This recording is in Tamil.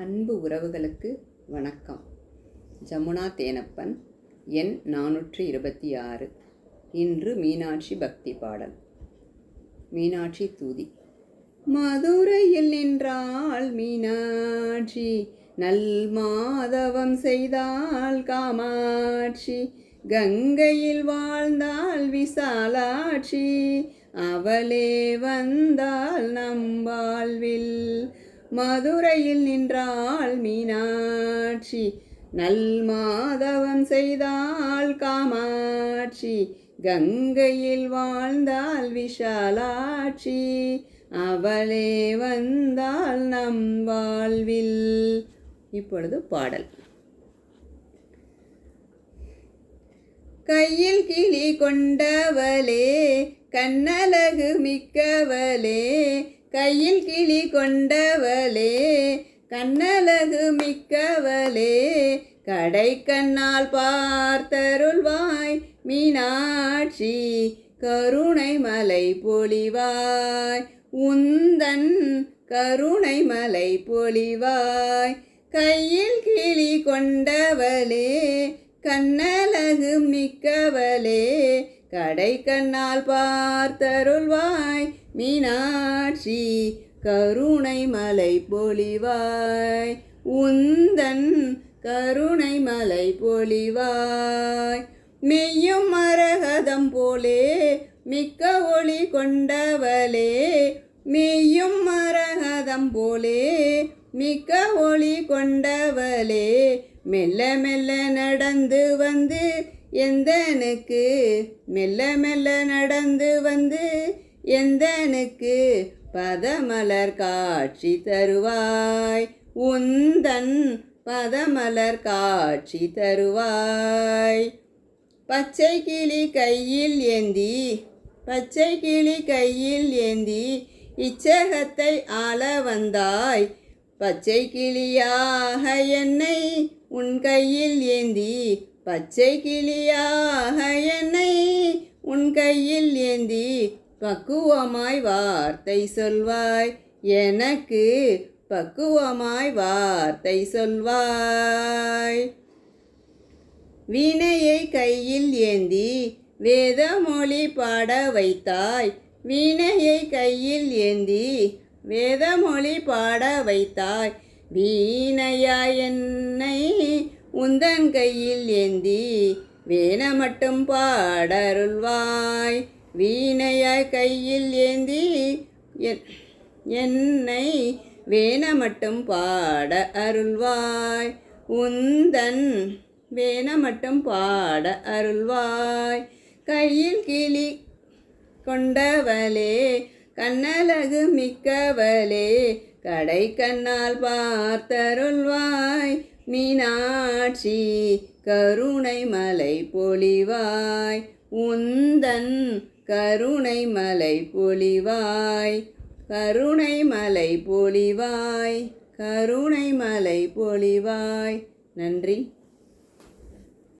அன்பு உறவுகளுக்கு வணக்கம். ஜமுனா தேனப்பன் எண் நானூற்றி இருபத்தி ஆறு. இன்று மீனாட்சி பக்தி பாடல். மீனாட்சி தூதி மதுரையில் நின்றாள் மீனாட்சி நல் மாதவம் செய்தாள் காமாட்சி கங்கையில் வாழ்ந்தாள் விசாலாட்சி அவளே வந்தாள் நம் வாழ்வில். மதுரையில் நின்றாள் மீனாட்சி. நல் மாதவம் செய்தாள் காமாட்சி. கங்கையில் வாழ்ந்தாள் விஷாலாட்சி. அவளே வந்தாள் நம் வாழ்வில். இப்பொழுது பாடல். கையில் கிளி கொண்டவளே கண்ணலகு மிக்கவளே கையில் கிளி கொண்டவளே கண்ணழகு மிக்கவளே கடை கண்ணால் பார்த்தருள்வாய் மீனாட்சி கருணை மலை பொழிவாய். உந்தன் கருணை மலை பொழிவாய். கையில் கிளி கொண்டவளே கண்ணழகு மிக்கவளே கடை கண்ணால் பார்த்தருள்வாய் மீனாட்சி கருணை மலை பொழிவாய். உந்தன் கருணை மலை பொழிவாய். மெய்யும் மரகதம் போலே மிக்க ஒளி கொண்டவளே. மெய்யும் மரகதம் போலே மிக்க ஒளி கொண்டவளே. மெல்ல மெல்ல நடந்து வந்து எந்தனுக்கு? மெல்ல மெல்ல நடந்து வந்து எந்தனுக்கு பதமலர் காட்சி தருவாய்? உந்தன் பதமலர் காட்சி தருவாய். பச்சை கிளி கையில் ஏந்தி பச்சை கிளி கையில் ஏந்தி இச்சகத்தை ஆள வந்தாய். பச்சை கிளியாக என்னை உன் கையில் ஏந்தி பச்சை கிளியாக என்னை உன் கையில் ஏந்தி பக்குவமாய் வார்த்தை சொல்வாய். எனக்கு பக்குவமாய் வார்த்தை சொல்வாய். வீணையை கையில் ஏந்தி வேதமொழி பாட வைத்தாய். வீணையை கையில் ஏந்தி வேதமொழி பாட வைத்தாய். வீணையா என்னை உந்தன் கையில் ஏந்தி வேண மட்டும் பாடருள்வாய். வீணையாய் கையில் ஏந்தி என்னை வேண மட்டும் பாட அருள்வாய். உந்தன் வேண மட்டும் பாட அருள்வாய். கையில் கிளி கொண்டவளே கண்ணழகு மிக்கவளே கடை கண்ணால் பார்த்தருள்வாய். மீனாட்சி கருணை மலை பொழிவாய். உந்தன் கருணை மலை பொழிவாய் கருணை மலை பொழிவாய் கருணை மலை பொழிவாய். நன்றி.